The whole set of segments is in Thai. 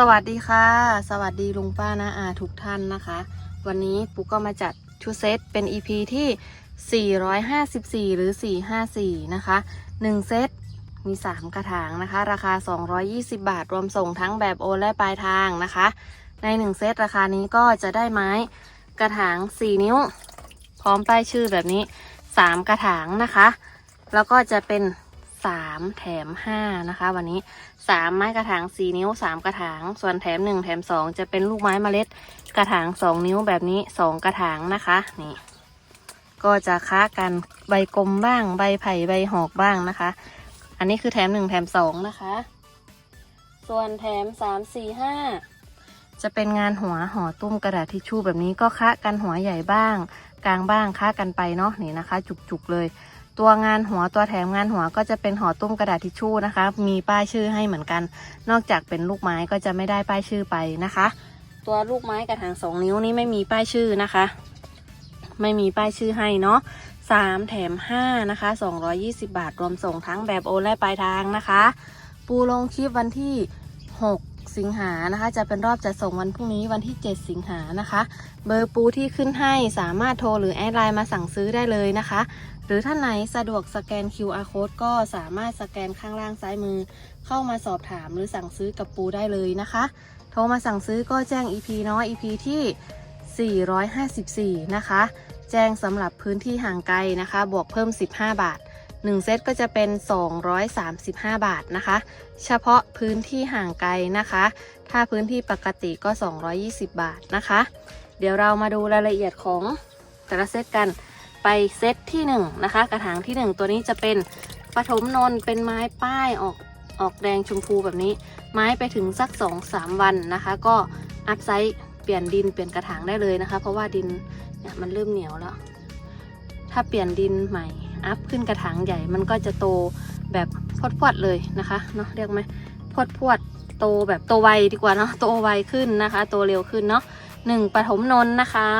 สวัสดีค่ะ สวัสดีลุงป้านาอาทุกท่านนะคะ วันนี้ปุ๊กก็มาจัดชุดเซตเป็น EP ที่ 454 หรือ 454 นะคะ 1 เซตมี 3 กระถางนะคะ ราคา 220 บาท รวมส่งทั้งแบบโอนและปลายทางนะคะ ใน 1 เซตราคานี้ก็จะได้ไม้กระถาง 4 นิ้ว พร้อมป้ายชื่อแบบนี้ 3 กระถางนะคะ แล้วก็จะเป็น 3แถม5นะคะ วันนี้3ไม้กระถาง4นิ้ว3กระถาง ส่วนแถม1แถม2จะเป็นลูกไม้เมล็ด กระถาง2นิ้วแบบนี้2กระถางนะคะนี่ก็จะค้ากันใบกลมบ้างใบไผ่ใบหอกบ้างนะคะ อันนี้คือแถม1แถม2นะคะ ส่วนแถม3 4 5จะเป็นงานหัวห่อตุ้มกระดาษทิชชู่แบบนี้ก็ค้ากันหัวใหญ่บ้าง กลางบ้างค้ากันไปเนาะนี่นะคะ จุกๆเลย ตัวงานหัวตัวแถมงานหัวก็จะเป็นห่อตุ้มกระดาษทิชชู่นะคะ มีป้ายชื่อให้เหมือนกัน นอกจากเป็นลูกไม้ก็จะไม่ได้ป้ายชื่อไปนะคะ ตัวลูกไม้กระถางสองนิ้วนี่ไม่มีป้ายชื่อนะคะ ไม่มีป้ายชื่อให้เนาะสามแถมห้านะคะสองร้อยี่สิบาท รวมส่งทั้งแบบโอนและปลายทางนะคะ ปูลงคลิปวันที่หก สิงหานะคะ จะเป็นรอบจัดส่งวันพรุ่งนี้วันที่ 7 สิงหานะคะ เบอร์ปูที่ขึ้นให้สามารถโทรหรือแอดไลน์มาสั่งซื้อได้เลยนะคะ หรือท่านไหนสะดวกสแกน QR code ก็สามารถสแกนข้างล่างซ้ายมือ เข้ามาสอบถามหรือสั่งซื้อกับปูได้เลยนะคะ โทรมาสั่งซื้อก็แจ้ง EP เนาะ EP ที่ 454 นะคะ แจ้งสำหรับพื้นที่ห่างไกลนะคะ บวกเพิ่ม 15 บาท 1 เซตก็จะเป็น 235 บาทนะคะ เฉพาะพื้นที่ห่างไกลนะคะ ถ้าพื้นที่ปกติก็ 220 บาทนะคะ เดี๋ยวเรามาดูรายละเอียดของแต่ละเซตกันไปเซตที่1นงนะคะ กระถางที่ 1 ตัวนี้จะเป็นปฐมนนเป็นไม้ป้ายออกออกแดงชมพูแบบนี้ ไม้ไปถึงสัก 2-3 วันนะคะ ก็อัพไซต์เปลี่ยนดินเปลี่ยนกระถางได้เลยนะคะ เพราะว่าดินเนี่ยมันเริ่มเหนียวแล้ว ถ้าเปลี่ยนดินใหม่ อัพขึ้นกระถางใหญ่ มันก็จะโตแบบพวดๆเลยนะคะเนาะเรียกไหมพวดพวดๆโตแบบโตไวดีกว่าเนาะโตไวขึ้นนะคะ โตเร็วขึ้นเนาะหนึ่งปฐมนนนะคะ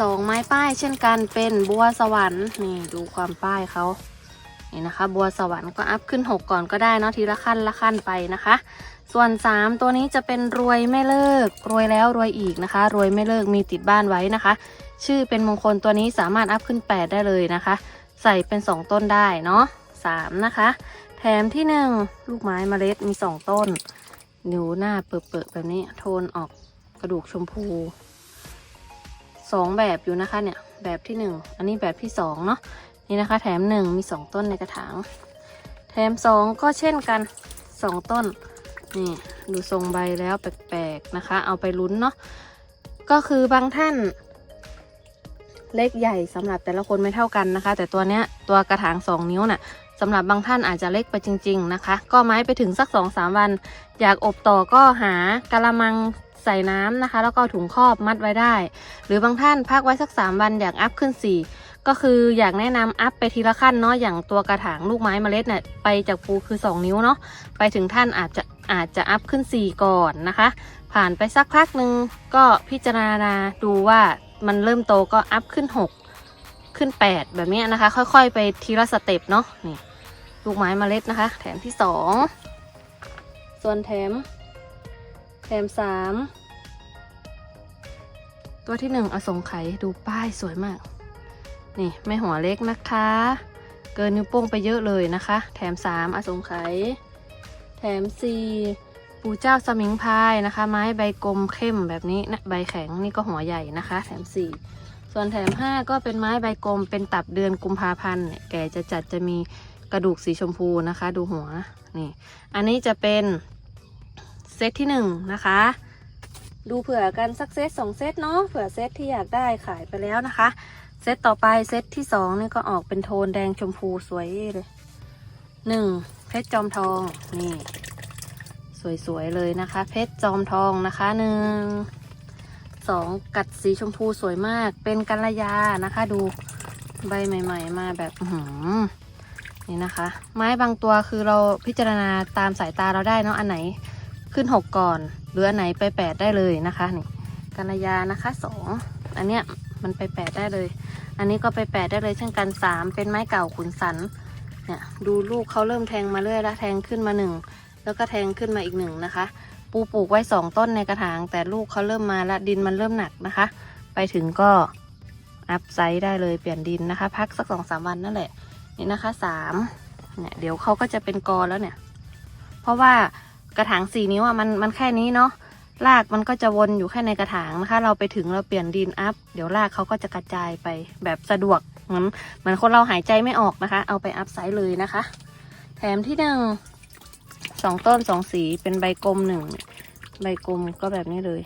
สองไม้ป้ายเช่นกันเป็นบัวสวรรค์นี่ดูความป้ายเขานี่นะคะ บัวสวรรค์ก็อัพขึ้น 6 ก่อนก็ได้เนาะทีละขั้นละขั้นไปนะคะ ส่วน 3 ตัวนี้จะเป็นรวยไม่เลิก รวยแล้วรวยอีกนะคะ รวยไม่เลิกมีติดบ้านไว้นะคะ ชื่อเป็นมงคลตัวนี้สามารถอัพขึ้น 8 ได้เลยนะคะ ใส่เป็น 2 ต้นได้เนาะ3นะคะ แถมที่ 1 ลูกไม้เมล็ดมี 2 ต้นดูหน้าเปิดๆแบบนี้โทนออกกระดูกชมพู 2 แบบอยู่นะคะเนี่ยแบบที่ 1 อันนี้แบบที่ 2 เนาะนี่นะคะ แถม 1 มี 2 ต้นในกระถาง แถม 2 ก็เช่นกัน 2 ต้น นี่ดูทรงใบแล้วแปลกๆนะคะ เอาไปลุ้นเนาะก็คือบางท่าน เล็กใหญ่สำหรับแต่ละคนไม่เท่ากันนะคะ แต่ตัวเนี้ยตัวกระถาง 2 นิ้วน่ะสำหรับบางท่านอาจจะเล็กไปจริง ๆนะคะ ก็ไม้ไปถึงสัก 2-3 วัน อยากอบต่อก็หากระมังใส่น้ำนะคะ แล้วก็ถุงครอบมัดไว้ได้ หรือบางท่านพักไว้สัก 3 วันอยากอัพขึ้น 4 ก็คืออยากแนะนำอัพไปทีละขั้นเนาะอย่างตัวกระถางลูกไม้เมล็ดเนี่ยไปจากปูคือ 2 นิ้วเนาะไปถึงท่านอาจจะ อาจจะอัพขึ้น 4 ก่อนนะคะ ผ่านไปสักพักหนึ่งก็พิจารณาดูว่ามันเริ่มโตก็อัพขึ้น 6 ขึ้น 8 แบบนี้นะคะ ค่อยๆ ไปทีละสเต็ปเนาะนี่ลูกไม้เมล็ดนะคะ แถมที่ 2 ส่วนแถม แถม 3 ตัวที่ 1 อสงไขยดูป้ายสวยมาก นี่ไม่หัวเล็กนะคะ เกินนิ้วโป้งไปเยอะเลยนะคะ แถม 3 อสงไขย แถม4ปูเจ้าสมิงพายนะคะ ไม้ใบกลมเข้มแบบนี้นะใบแข็งนี่ก็หัวใหญ่นะคะ แถม4ส่วนแถม5ก็เป็นไม้ใบกลมเป็นตับเดือนกุมภาพันธ์แก่จะจัดจะมีกระดูกสีชมพูนะคะ ดูหัวนี่ อันนี้จะเป็นเซตที่1นะคะ ดูเผื่อกันสักเซตสองเซตเนาะเผื่อเซตที่อยากได้ขายไปแล้วนะคะ เซตต่อไปเซตที่สองนี่ก็ออกเป็นโทนแดงชมพูสวยเลยหนึ่ง ชรจอมทองนี่ สวย ๆ เลยนะคะ เพชรจอมทองนะคะหนึ่งสองกัดสีชมพูสวยมาก เป็นกัลยานะคะ ดูใบใหม่ ๆ มาแบบหือนี่นะคะ ไม้บางตัวคือเราพิจารณาตามสายตาเราได้เนาะอันไหนขึ้นหกก่อนหรืออันไหนไปแปดได้เลยนะคะนี่กัลยานะคะสองอันเนี้ยมันไปแปดได้เลย อันนี้ก็ไปแปดได้เลยเช่นกันสามเป็นไม้เก่าขุนสัน เนี่ยดูลูกเขาเริ่มแทงมาเรื่อยแล้วแทงขึ้นมาหนึ่งแล้วก็แทงขึ้นมาอีกหนึ่งนะคะ ปูปลูกไว้สองต้นในกระถาง แต่ลูกเขาเริ่มมาและดินมันเริ่มหนักนะคะ ไปถึงก็อัพไซด์ได้เลยเปลี่ยนดินนะคะ พักสักสองสามวันนั่นแหละนี่นะคะสามเนี่ยเดี๋ยวเขาก็จะเป็นกอแล้วเนี่ย เพราะว่ากระถางสี่นิ้วอะมันมันแค่นี้เนาะรากมันก็จะวนอยู่แค่ในกระถางนะคะ เราไปถึงเราเปลี่ยนดินอัพ เดี๋ยวรากเขาก็จะกระจายไปแบบสะดวก เหมือนเหมือนคนเราหายใจไม่ออกนะคะ เอาไปอัพไซด์เลยนะคะ แถมที่หนึ่งสองต้นสองสีเป็นใบกลมหนึ่งใบกลมก็แบบนี้เลย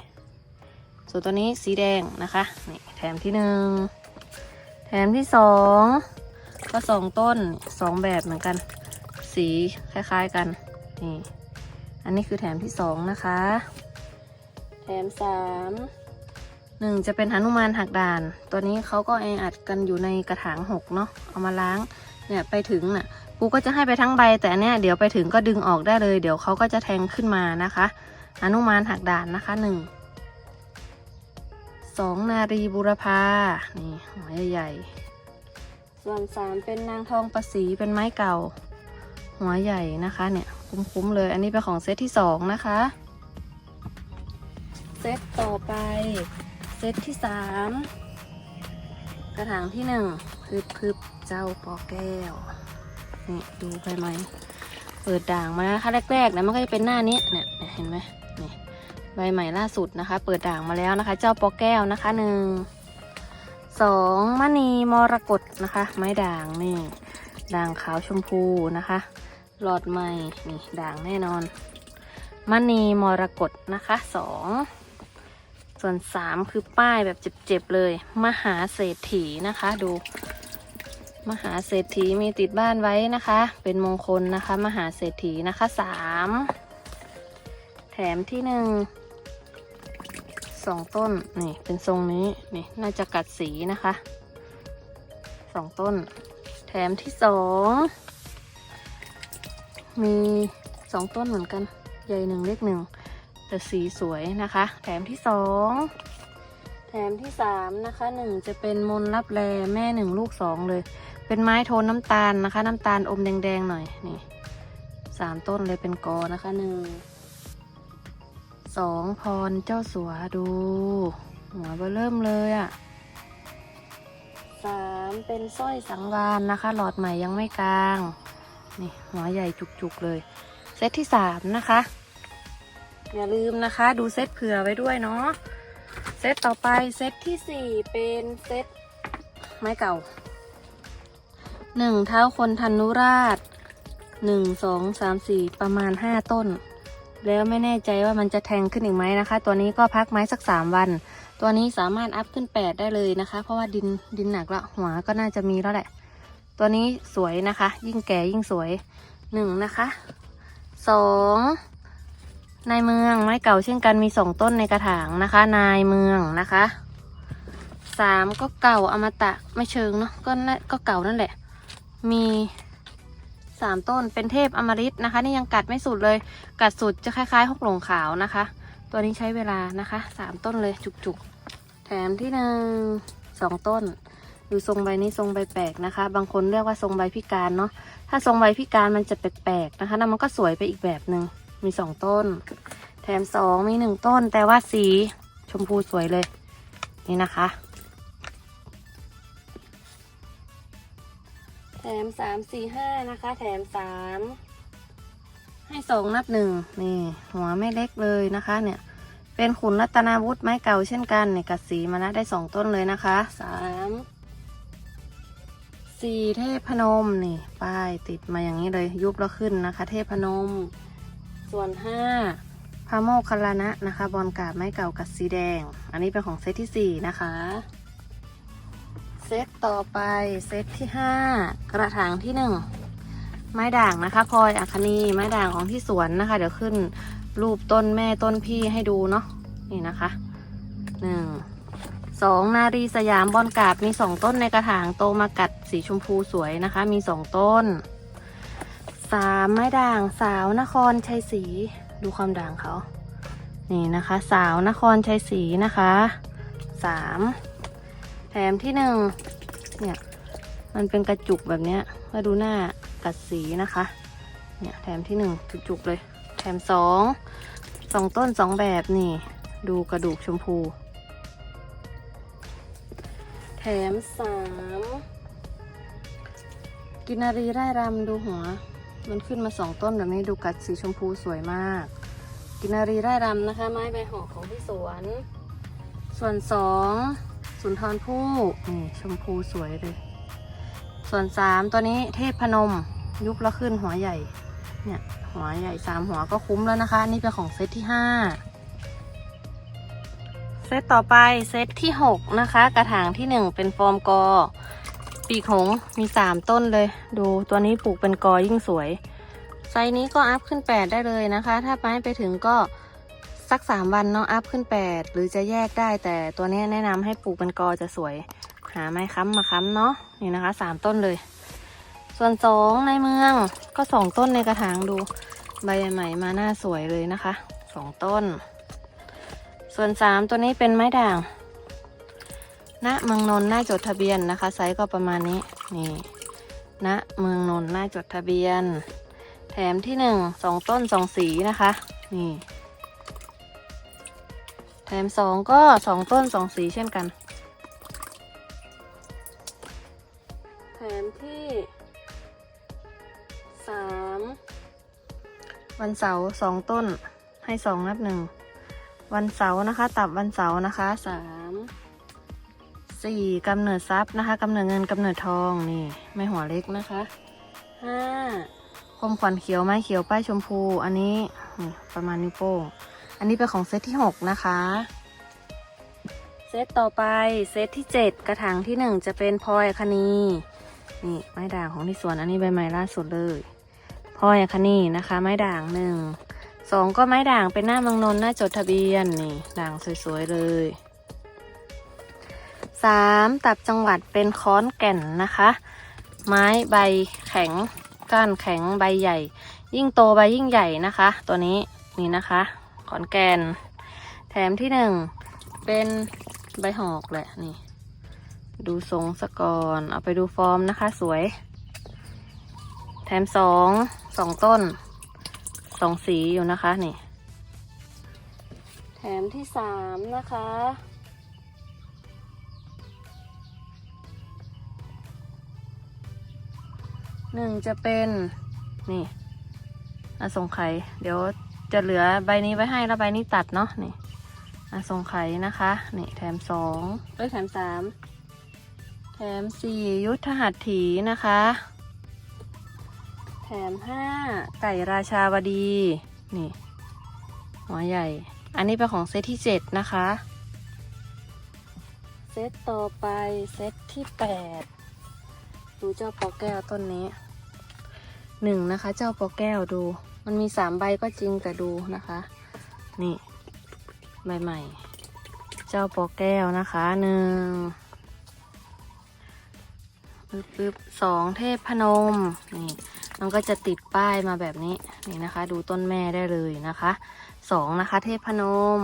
ส่วนตัวนี้สีแดงนะคะนี่แถมที่หนึ่งแถมที่สองก็สองต้นสองแบบเหมือนกัน สีคล้ายๆกันนี่อันนี้คือแถมที่สองนะคะ แถมสาม หนึ่งจะเป็นหนุมานหักด่าน ตัวนี้เขาก็แออัดกันอยู่ในกระถางหกเนาะเอามาล้างเนี่ยไปถึงน่ะกูก็จะให้ไปทั้งใบ แต่เนี้ยเดี๋ยวไปถึงก็ดึงออกได้เลย เดี๋ยวเขาก็จะแทงขึ้นมานะคะหนุมานหักด่านนะคะหนึ่งสองนารีบุรพานี่หัวใหญ่ๆส่วนสามเป็นนางทองประสีเป็นไม้เก่า หัวใหญ่นะคะเนี่ยคุ้มๆเลย อันนี้เป็นของเซตที่สองนะคะ เซตต่อไป เซตที่สามกระถางที่หนึ่งพึบพึบเจ้าปอแก้วนี่ดูไปไหมเปิดด่างมาแล้วนะคะแรกๆนะมันก็จะเป็นหน้านี้เนี่ยเนี่ยเห็นไหมนี่ใบใหม่ล่าสุดนะคะ เปิดด่างมาแล้วนะคะ เจ้าปอแก้วนะคะหนึ่งสองมณีมรกตนะคะ ไม้ด่างนี่ด่างขาวชมพูนะคะ หลอดใหม่นี่ด่างแน่นอนมณีมรกตนะคะสอง ส่วนสามคือป้ายแบบเจ็บๆเลย มหาเศรษฐีนะคะ ดู มหาเศรษฐีมีติดบ้านไว้นะคะ เป็นมงคลนะคะ มหาเศรษฐีนะคะสามแถมที่หนึ่งสองต้นนี่เป็นทรงนี้นี่น่าจะกัดสีนะคะสองต้น แถมที่สองมีสองต้นเหมือนกัน ใหญ่หนึ่งเล็กหนึ่ง แต่สีสวยนะคะ แถมที่สองแถมที่สามนะคะหนึ่งจะเป็นมนลับแลแม่หนึ่งลูกสองเลย เป็นไม้โทนน้ำตาลนะคะ น้ำตาลอมแดงๆหน่อยนี่สามต้นเลยเป็นกอนะคะหนึ่งสองพรเจ้าสัวดู หัวเบอเริ่มเลยอะ่ะสามเป็นสร้อยสังวานนะคะ หลอดใหม่ยังไม่กลาง นี่หัวใหญ่จุกๆเลย เซตที่สามนะคะ อย่าลืมนะคะ ดูเซตเผื่อไว้ด้วยเนาะเซตต่อไปเซตที่สี่เป็นเซตไม้เก่าหนึ่งเท้าคนทันุราชหนึ่งสองสามสี่ประมาณห้าต้น แล้วไม่แน่ใจว่ามันจะแทงขึ้นอีกไหมนะคะ ตัวนี้ก็พักไม้สักสามวัน ตัวนี้สามารถอัพขึ้น8ได้เลยนะคะ เพราะว่าดินดินหนักละหัวก็น่าจะมีแล้วแหละ ตัวนี้สวยนะคะ ยิ่งแก่ยิ่งสวยหนึ่งนะคะสอง นายเมืองไม้เก่าเช่นกันมีสองต้นในกระถางนะคะ นายเมืองนะคะสามก็เก่าอมตะไม่เชิงเนาะก็น่ก็เก่านั่นแหละ มีสามต้นเป็นเทพอมฤตนะคะ นี่ยังกัดไม่สุดเลย กัดสุดจะคล้ายๆ หกหลงขาวนะคะ ตัวนี้ใช้เวลานะคะสามต้นเลยจุกๆ แถมที่หนึ่งสองต้นดูทรงใบนี้ทรงใบแปลกนะคะ บางคนเรียกว่าทรงใบพิการเนาะถ้าทรงใบพิการมันจะแปลกๆนะคะแล้วมันก็สวยไปอีกแบบหนึ่ง มีสองต้น แถมสองมีหนึ่งต้น แต่ว่าสีชมพูสวยเลย นี่นะคะ แถมสามสี่ห้านะคะ แถมสามให้สองนับหนึ่งนี่ หัวไม่เล็กเลยนะคะเนี่ย เป็นขุนรัตนาวุฒิไม้เก่าเช่นกันเนี่ยกัดสีมาแล้วได้สองต้นเลยนะคะสามสี่เทพพนมนี่ ป้ายติดมาอย่างนี้เลยยุบแล้วขึ้นนะคะ เทพพนม ส่วนห้าพะโมคคัลานะนะคะ บอลกาบไม้เก่ากัดสีแดง อันนี้เป็นของเซตที่สี่นะคะ เซตต่อไปเซตที่ห้ากระถางที่หนึ่งไม้ด่างนะคะพลอยอัคนีไม้ด่างของที่สวนนะคะ เดี๋ยวขึ้นรูปต้นแม่ต้นพี่ให้ดูเนาะนี่นะคะหนึ่งสองนารีสยามบอลกาบมีสองต้นในกระถางโตมากัดสีชมพูสวยนะคะ มีสองต้น สามไม้ด่างสาวนครชัยศรีดูความด่างเขา นี่นะคะ สาวนครชัยศรีนะคะสามแถมที่หนึ่งเนี่ยมันเป็นกระจุกแบบเนี้ยมาดูหน้ากัดสีนะคะ เนี่ยแถมที่หนึ่งจุกๆเลย แถมสองสองต้นสองแบบนี่ ดูกระดูกชมพู แถมสามกินนารีไร่รำดูหัว มันขึ้นมาสองต้นแบบนี้ดูกัดสีชมพูสวยมาก กินารีไร่รำนะคะ ไม้ใบหอกของพี่สวน ส่วนสองสุนทรภู่นี่ชมพูสวยเลย ส่วนสามตัวนี้เทพพนมยุบแล้วขึ้นหัวใหญ่ เนี่ยหัวใหญ่สามหัวก็คุ้มแล้วนะคะ นี่เป็นของเซตที่ห้าเซตต่อไปเซตที่หกนะคะ กระถางที่หนึ่งเป็นฟอร์มกอ ปีกหงมีสามต้นเลย ดูตัวนี้ปลูกเป็นกอยิ่งสวย ไซนี้ก็อัพขึ้น8ได้เลยนะคะ ถ้าไม้ไปถึงก็สัก3วันเนาะอัพขึ้น8หรือจะแยกได้แต่ตัวนี้แนะนำให้ปลูกเป็นกอจะสวย หาไม้ค้ำมาค้ำเนาะนี่นะคะ3ต้นเลย ส่วน2ในเมืองก็2ต้นในกระถางดูใบใหม่มาหน้าสวยเลยนะคะ2ต้น ส่วน3ตัวนี้เป็นไม้ด่าง ณเมืองนนท์หน้าจดทะเบียนนะคะ ไซส์ก็ประมาณนี้นี่ณเมืองนนท์หน้าจดทะเบียน แถมที่หนึ่งสองต้นสองสีนะคะ นี่ แถมสองก็สองต้นสองสีเช่นกัน แถมที่สามวันเสาร์สองต้นให้สองนับหนึ่งวันเสาร์นะคะ ตับวันเสาร์นะคะสาม สี่กำเนิดทรัพย์นะคะกำเนิดเงินกำเนิดทองนี่ไม่หัวเล็กนะคะห้าคมขวัญเขียวไม้เขียวป้ายชมพู อันนี้นี่ประมาณนิ้วโป้งอันนี้เป็นของเซตที่6นะคะเซตต่อไปเซตที่7กระถางที่1จะเป็นพลอยคนีนี่ไม้ด่างของที่สวนอันนี้ใบใหม่ล่าสุดเลยพลอยคนีนะคะ ไม้ด่างหนึ่งสองก็ไม้ด่างเป็นหน้ามืองนนหน้าจดทะเบียนนี่ด่างสวยๆเลย สามตับจังหวัดเป็นค้อนแก่นนะคะ ไม้ใบแข็งก้านแข็งใบใหญ่ ยิ่งโตใบยิ่งใหญ่นะคะ ตัวนี้นี่นะคะขอนแก่น แถมที่หนึ่งเป็นใบหอกแหละนี่ ดูทรงสะกอนเอาไปดูฟอร์มนะคะสวย แถมสองสองต้นสองสีอยู่นะคะนี่ แถมที่สามนะคะ หนึ่งจะเป็นนี่อาสงไขยเดี๋ยวจะเหลือใบนี้ไว้ให้แล้วใบนี้ตัดเนาะนี่อาสงไขยนะคะ นี่แถมสองเอ้ยแถมสามแถมสี่ยุทธหัตถีนะคะ แถมห้าไก่ราชาวดี นี่ หัวใหญ่ อันนี้เป็นของเซตที่เจ็ดนะคะ เซตต่อไปเซตที่แปด ดูเจ้าปอแก้วต้นนี้หนึ่งนะคะ เจ้าปอแก้วดู มันมีสามใบก็จริงแต่ดูนะคะ นี่ ใบใหม่ เจ้าปอแก้วนะคะหนึ่งปึ๊บปึ๊บสองเทพพนม นี่ มันก็จะติดป้ายมาแบบนี้ นี่นะคะ ดูต้นแม่ได้เลยนะคะสองนะคะ เทพพนม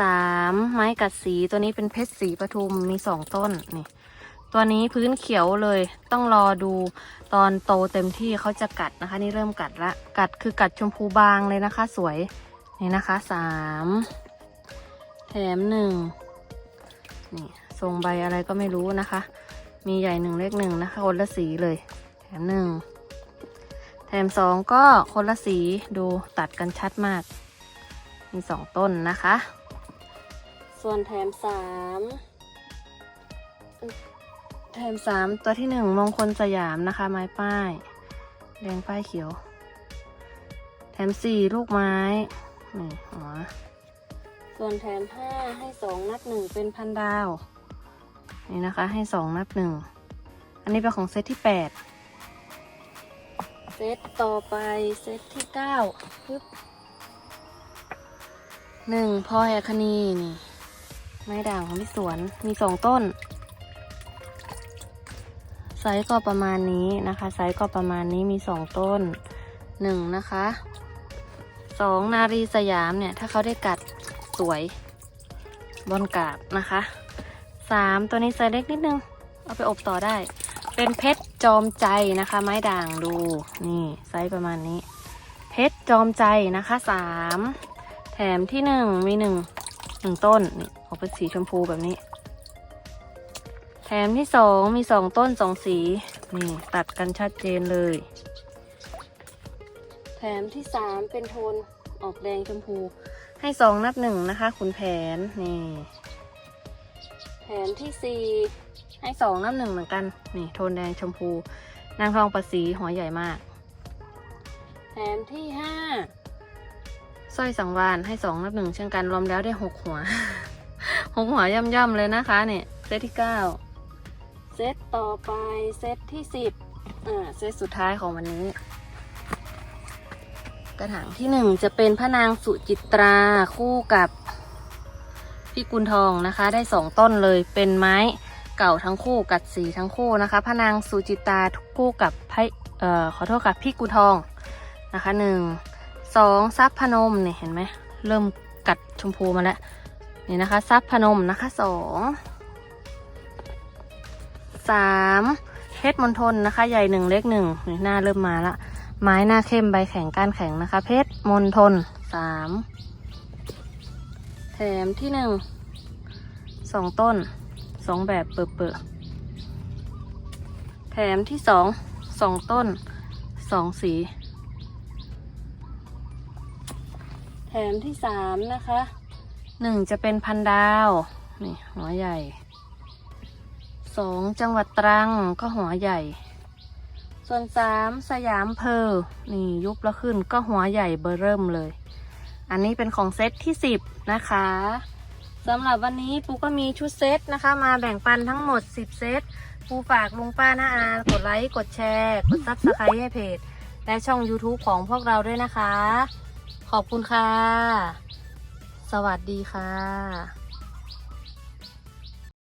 สามไม้กัดสีตัวนี้เป็นเพชรสีปทุมมีสองต้นนี่ ตัวนี้พื้นเขียวเลยต้องรอดูตอนโตเต็มที่เขาจะกัดนะคะ นี่เริ่มกัดละ กัดคือกัดชมพูบางเลยนะคะ สวยนี่นะคะสามแถมหนึ่งนี่ทรงใบอะไรก็ไม่รู้นะคะ มีใหญ่หนึ่งเล็กหนึ่งนะคะคนละสีเลย แถมหนึ่งแถมสองก็คนละสีดูตัดกันชัดมาก มีสองต้นนะคะ ส่วนแถมสาม แถมสามตัวที่หนึ่งมงคลสยามนะคะ ไม้ป้ายแดงป้ายเขียว แถมสี่ลูกไม้นี่หัวส่วนแถมห้าให้สองนับหนึ่งเป็นพันดาว นี่นะคะ ให้สองนับหนึ่งอันนี้เป็นของเซตที่แปดเซตต่อไปเซตที่เก้าปึ๊บหนึ่งพลอยอัคนีนี่ไม้ด่างของพี่สวนมีสองต้นไซ ส์ก็ประมาณนี้นะคะ ไซส์ก็ประมาณนี้มีสองต้นหนึ่งนะคะสองนารีสยามเนี่ย ถ้าเขาได้กัดสวยบนกาบนะคะสามตัวนี้ไซส์เล็กนิดนึง เอาไปอบต่อได้ เป็นเพชรจอมใจนะคะ ไม้ด่างดูนี่ไซส์ประมาณนี้ เพเพชรจอมใจนะคะสามแถมที่หนึ่งมีหนึ่งหนึ่งต้นนี่ออกเป็นสีชมพูแบบนี้ แถมที่สองมีสองต้นสองสีนี่ตัดกันชัดเจนเลย แถมที่สามเป็นโทนออกแดงชมพู ให้สองนับหนึ่งนะคะคุณแผนนี่แถมที่สี่ให้สองนับหนึ่งเหมือนกันนี่โทนแดงชมพู นางทองประสีหัวใหญ่มาก แถมที่ห้าสร้อยสังวานให้สองนับหนึ่งเช่นกันรวมแล้วได้หกหัวหกหัวย่ำๆเลยนะคะเนี่ยเซตที่เก้า เซตต่อไปเซตที่สิบอ่าเซตสุดท้ายของวันนี้ กระถางที่หนึ่งจะเป็นพระนางสุจิตราคู่กับพี่กุลทองนะคะ ได้สองต้นเลยเป็นไม้เก่าทั้งคู่กัดสีทั้งคู่นะคะพระนางสุจิตราคู่กับพระเอ่อขอโทษกับพี่กุลทองนะคะหนึ่งสองซับพนมเนี่ยเห็นไหมเริ่มกัดชมพูมาแล้วนี่นะคะซับพนมนะคะสอง สามเพชรมณฑลนะคะ ใหญ่หนึ่งเล็กหนึ่งหน้าเริ่มมาละ ไม้หน้าเข้มใบแข็งก้านแข็งนะคะ เพชรมนทนสามแถมที่หนึ่งสองต้นสองแบบเปิดเปิดแถมที่สองสองต้นสองสี แถมที่สามนะคะหนึ่งจะเป็นพันดาว นี่หัวใหญ่ สองจังหวัดตรังก็หัวใหญ่ ส่วนสามสยามเพอนี่ยุบแล้วขึ้นก็หัวใหญ่เบอร์เริ่มเลย อันนี้เป็นของเซตที่สิบนะคะสำหรับวันนี้ปูก็มีชุดเซตนะคะ มาแบ่งปันทั้งหมด10เซตปูฝากลุงป้าน้าอากดไลค์กดแชร์ กดซับสไครต์ให้เพจ และช่อง YouTube ของพวกเราด้วยนะคะ ขอบคุณค่ะ สวัสดีค่ะ